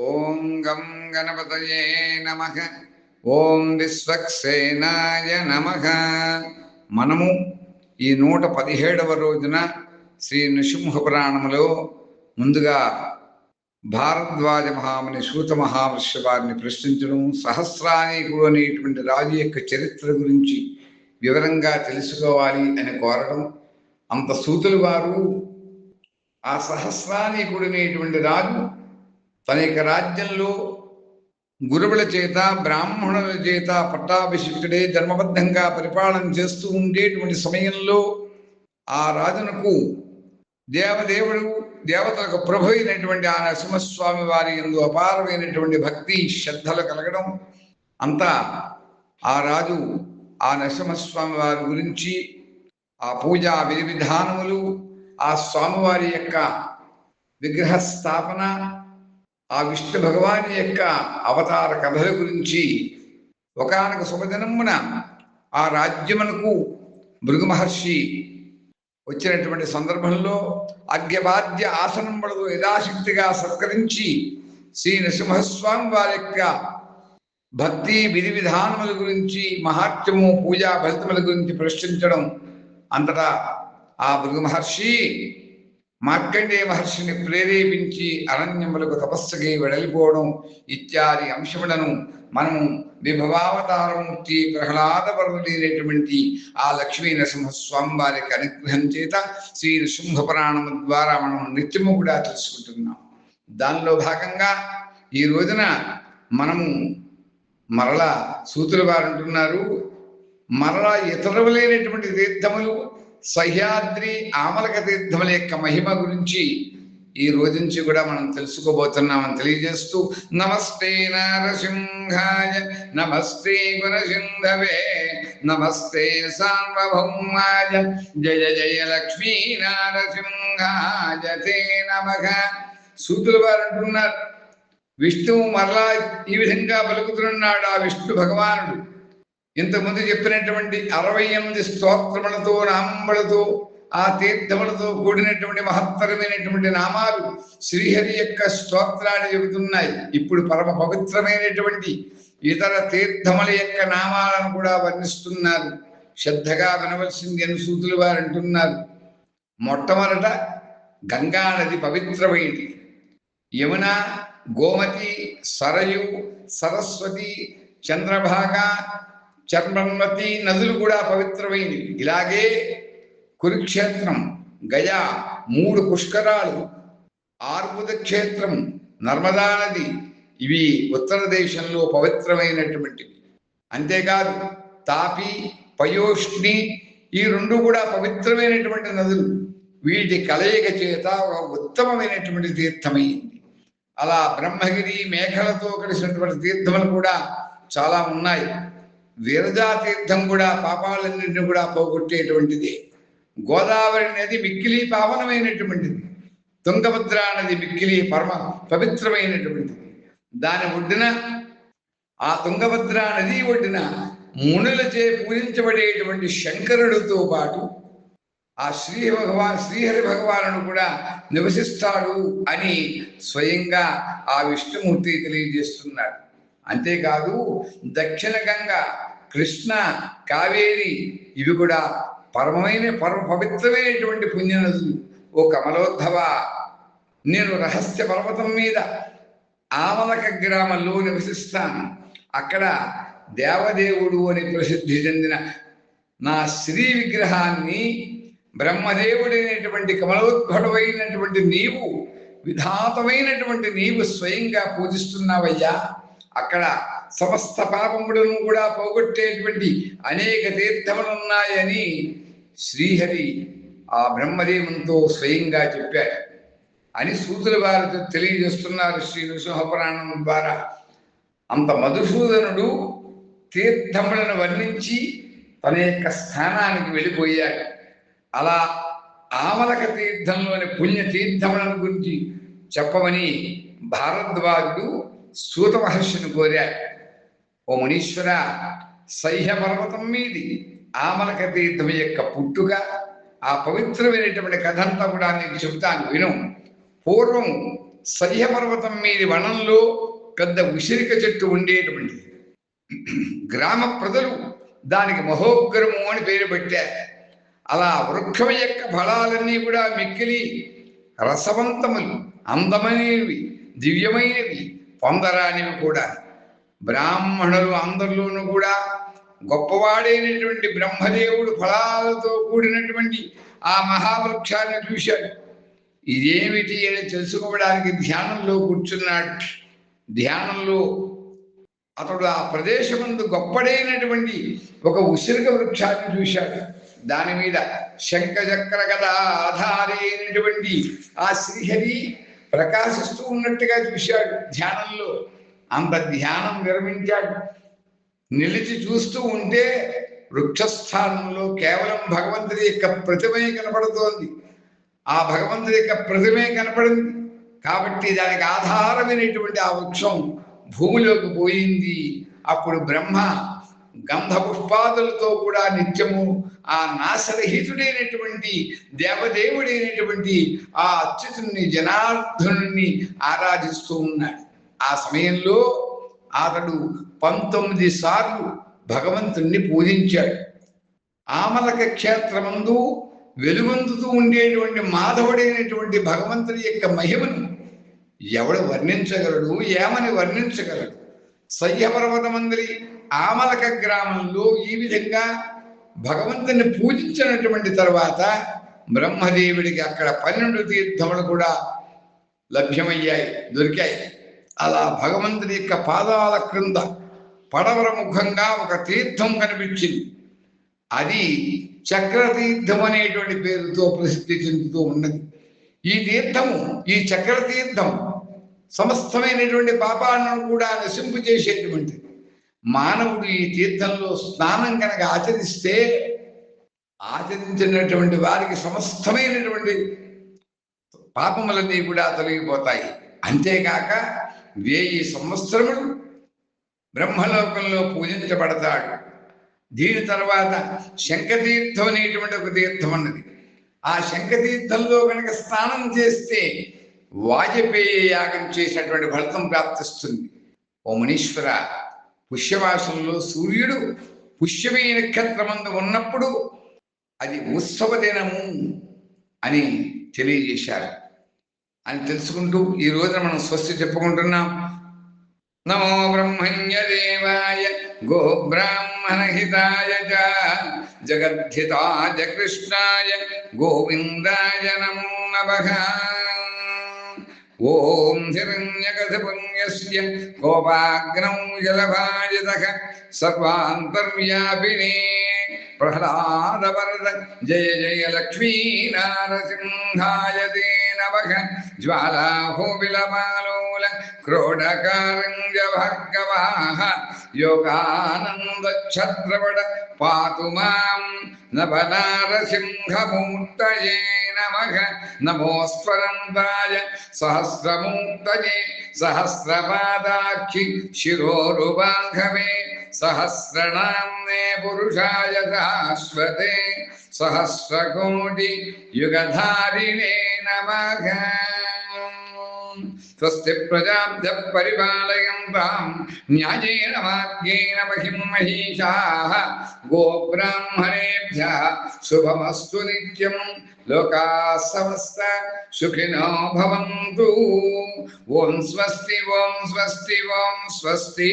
ఓం గం గణపతయే నమ. ఓం విశ్వక్సేనాయ నమ. మనము ఈ నూట పదిహేడవ రోజున శ్రీ నృసింహ పురాణములో ముందుగా భారద్వాజ మహాముని సూత మహావృష వారిని ప్రశ్నించడం సహస్రానీకుడు అనేటువంటి రాజు యొక్క చరిత్ర గురించి వివరంగా తెలుసుకోవాలి అని కోరడం. అంత సూతులు వారు ఆ సహస్రానీకుడు అనేటువంటి రాజు తన యొక్క రాజ్యంలో గురువుల చేత బ్రాహ్మణుల చేత పట్టాభిషిక్తుడే ధర్మబద్ధంగా పరిపాలన చేస్తూ ఉండేటువంటి సమయంలో ఆ రాజునకు దేవదేవుడు దేవతలకు ప్రభు అయినటువంటి ఆ నరసింహస్వామి వారి ఎందు అపారమైనటువంటి భక్తి శ్రద్ధలు కలగడం అంతా ఆ రాజు ఆ నరసింహస్వామి వారి గురించి ఆ పూజా విధి విధానములు ఆ స్వామివారి యొక్క విగ్రహ స్థాపన ఆ విష్ణు భగవాని యొక్క అవతార కథల గురించి ఒకనొక శుభదినమున ఆ రాజ్యమునకు భృగు మహర్షి వచ్చినటువంటి సందర్భంలో అర్ఘ్యబాధ్య ఆసనములతో యథాశక్తిగా సత్కరించి శ్రీ నృసింహస్వామి వారి యొక్క భక్తి విధి విధానముల గురించి మహాత్యము పూజా ఫలితముల గురించి ప్రశ్నించడం అంతటా ఆ భృగు మహర్షి మార్కండేయ మహర్షిని ప్రేరేపించి అరణ్యములకు తపస్సుకి వెడలిపోవడం ఇత్యాది అంశములను మనము విభవావతారమూర్తి ప్రహ్లాద వరదైనటువంటి ఆ లక్ష్మీ నరసింహస్వామి వారికి అనుగ్రహం చేత శ్రీ నృసింహ పురాణము ద్వారా మనం నిత్యము కూడా తెలుసుకుంటున్నాం. దానిలో భాగంగా ఈ రోజున మనము మరలా సూతులు వారు అంటున్నారు మరలా ఇతరులైనటువంటి తీర్థములు సహ్యాద్రి ఆమలక తీర్థముల యొక్క మహిమ గురించి ఈ రోజు నుంచి కూడా మనం తెలుసుకోబోతున్నామని తెలియజేస్తూ నమస్తే నారసింహాయ నమస్తే గుణసింధవే నమస్తే సార్వభౌమాయ జయ జయ లక్ష్మీ నారసింహాయ తే నమ. సూతులు వారు అంటున్నారు విష్ణువు మరలా ఈ విధంగా పలుకుతున్నాడు ఆ విష్ణు భగవానుడు. ఇంతకుముందు చెప్పినటువంటి అరవై ఎనిమిది స్తోత్రములతో నామములతో ఆ తీర్థములతో కూడినటువంటి మహత్తరమైనటువంటి నామాలు శ్రీహరి యొక్క స్తోత్రాలు చెబుతున్నాయి. ఇప్పుడు పరమ పవిత్రమైనటువంటి ఇతర తీర్థముల యొక్క నామాలను కూడా వర్ణిస్తున్నారు. శ్రద్ధగా వినవలసింది అని సూతులు వారు అంటున్నారు. మొట్టమొదట గంగా నది పవిత్రమైనది యమున గోమతి సరయు సరస్వతి చంద్రభాగ చర్మన్వతి నదులు కూడా పవిత్రమైనవి ఇలాగే కురుక్షేత్రం గయా మూడు పుష్కరాలు ఆర్బుద క్షేత్రం నర్మదా నది ఇవి ఉత్తర దేశంలో పవిత్రమైనటువంటివి. అంతేకాదు తాపి పయోష్ణి ఈ రెండు కూడా పవిత్రమైనటువంటి నదులు. వీటి కలయిక చేత ఒక ఉత్తమమైనటువంటి తీర్థమైంది. అలా బ్రహ్మగిరి మేఘలతో కలిసినటువంటి తీర్థములు కూడా చాలా ఉన్నాయి. విరజా తీర్థం కూడా పాపాలన్నింటినీ కూడా పోగొట్టేటువంటిది. గోదావరి నది మిక్కిలి పావనమైనటువంటిది. తుంగభద్ర నది మిక్కిలి పరమ పవిత్రమైనటువంటిది. దాని ఒడ్డున ఆ తుంగభద్ర నది ఒడ్డున మునులచే పూజించబడేటువంటి శంకరుడితో పాటు ఆ శ్రీ భగవాన్ శ్రీహరి భగవానుడు కూడా నివసిస్తాడు అని స్వయంగా ఆ విష్ణుమూర్తి తెలియజేస్తున్నాడు. అంతేకాదు దక్షిణ గంగ కృష్ణ కావేరి ఇవి కూడా పరమమైన పరమ పవిత్రమైనటువంటి పుణ్యనదులు. ఓ కమలోద్భవ నేను రహస్య పర్వతం మీద ఆమలక గ్రామంలో నివసిస్తాను. అక్కడ దేవదేవుడు అని ప్రసిద్ధి చెందిన నా శ్రీ విగ్రహాన్ని బ్రహ్మదేవుడైనటువంటి కమలోద్భుడమైనటువంటి నీవు విధాతమైనటువంటి నీవు స్వయంగా పూజిస్తున్నావయ్యా. అక్కడ సమస్త పాపములను కూడా పోగొట్టేటువంటి అనేక తీర్థములు ఉన్నాయని శ్రీహరి ఆ బ్రహ్మదేవంతో స్వయంగా చెప్పారు అని సూతుల వారితో తెలియజేస్తున్నారు శ్రీ నృసింహపురాణం ద్వారా. అంత మధుసూదనుడు తీర్థములను వర్ణించి తన యొక్క స్థానానికి వెళ్ళిపోయాడు. అలా ఆమలక తీర్థంలోని పుణ్య తీర్థములను గురించి చెప్పమని భారద్వాజుడు సూత మహర్షిని కోరాడు ఓ మునీశ్వర సహ్య పర్వతం మీది ఆమలక తీర్థం యొక్క పుట్టుక ఆ పవిత్రమైనటువంటి కథంతా కూడా నీకు చెబుతాను విను. పూర్వం సహ్యపర్వతం మీది వనంలో పెద్ద ఉసిరిక చెట్టు ఉండేటువంటిది గ్రామ ప్రజలు దానికి మహోగ్రము అని పేరు పెట్టారు. అలా వృక్షం యొక్క ఫలాలన్నీ కూడా మిక్కిలి రసవంతములు అందమైనవి దివ్యమైనవి పొందరానివి కూడా. బ్రాహ్మణులు అందరిలోనూ కూడా గొప్పవాడైనటువంటి బ్రహ్మదేవుడు ఫలాలతో కూడినటువంటి ఆ మహావృక్షాన్ని చూశాడు. ఇదేమిటి అని తెలుసుకోవడానికి ధ్యానంలో కూర్చున్నాడు. ధ్యానంలో అతడు ఆ ప్రదేశమందు గొప్పడైనటువంటి ఒక ఉసిరిక వృక్షాన్ని చూశాడు. దాని మీద శంఖ కథ ఆధారైనటువంటి ఆ శ్రీహరి ప్రకాశిస్తూ ఉన్నట్టుగా చూశాడు ధ్యానంలో. అంత ధ్యానం నిర్మించాడు. నిలిచి చూస్తూ ఉంటే వృక్షస్థానంలో కేవలం భగవంతుడి యొక్క ప్రతిమే కనపడుతోంది. ఆ భగవంతుడి యొక్క ప్రతిమే కనపడింది. కాబట్టి దానికి ఆధారమైనటువంటి ఆ వృక్షం భూమిలోకి పోయింది. అప్పుడు బ్రహ్మ గంధ పుష్పాదులతో కూడా నిత్యము ఆ నాశరహితుడైనటువంటి దేవదేవుడైనటువంటి ఆ అచ్యుతుని జనార్దనుని ఆరాధిస్తూ ఉన్నాడు. ఆ సమయంలో అతడు పంతొమ్మిది సార్లు భగవంతుణ్ణి పూజించాడు. ఆమలక క్షేత్రమందు వెలుగొందుతూ ఉండేటువంటి మాధవుడైనటువంటి భగవంతుని యొక్క మహిమను ఎవడు వర్ణించగలడు? ఏమని వర్ణించగలడు? సహ్యపర్వతమందరి ఆమలక గ్రామంలో ఈ విధంగా భగవంతుని పూజించినటువంటి తర్వాత బ్రహ్మదేవుడికి అక్కడ పన్నెండు తీర్థములు కూడా లభ్యమయ్యాయి దొరికాయి. అలా భగవంతుని యొక్క పాదాల క్రింద పడవర ముఖంగా ఒక తీర్థం కనిపించింది. అది చక్రతీర్థం అనేటువంటి పేరుతో ప్రసిద్ధి చెందుతూ ఉన్నది. ఈ తీర్థము ఈ చక్రతీర్థం సమస్తమైనటువంటి పాపాలను కూడా నశింపు చేసేటువంటి మానవుడు ఈ తీర్థంలో స్నానం కనుక ఆచరిస్తే ఆచరించినటువంటి వారికి సమస్తమైనటువంటి పాపములన్నీ కూడా తొలగిపోతాయి. అంతేకాక వేయి సంవత్సరములు బ్రహ్మలోకంలో పూజించబడతాడు. దీని తర్వాత శంఖతీర్థం అనేటువంటి ఒక తీర్థం ఉన్నది. ఆ శంఖతీర్థంలో కనుక స్నానం చేస్తే వాజపేయ యాగం చేసినటువంటి ఫలితం ప్రాప్తిస్తుంది. ఓ మునీశ్వర పుష్యమాసంలో సూర్యుడు పుష్యమీ నక్షత్రమందు ఉన్నప్పుడు అది ఉత్సవ దినము అని తెలియజేశారు. అని తెలుసుకుంటూ ఈ రోజున మనం స్వస్తి చెప్పుకుంటున్నాం. నమో బ్రహ్మణ్య దేవాయ గో బ్రాహ్మణ హితాయ జగద్ధితాయ కృష్ణాయ గోవిందాయ నమో నమః. ఓం హిరణ్యకథపుణ్యస్య గోపాగ్నౌ జలభాజితః సర్వాంతర్వ్యాపినే ప్రహ్లాదవరద జయ జయ లక్ష్మీ నారసింహాయ తే నమః మూల క్రోడకారంగ భర్గవాః యోగానంద ఛత్రవడ పాతు మాం నవనారసింహమూర్తయే నమః నమోస్వరంతాయ సహస్రమూర్తయే సహస్రపాదాక్షి శిరోరుబాంధవే సహస్రనామ్నే పురుషాయ శాశ్వతే సహస్రకోటి యుగధారిణే నమః స్వస్తి ప్రజాభ్య పరిపాలయంతాం న్యాయేన మార్గేణ మహిం మహిషాः గోబ్రాహ్మణేభ్య శుభమస్తు నిత్యం లోకా సమస్త సుఖినో భవంతు ఓం స్వస్తి ఓం స్వస్తి ఓం స్వస్తి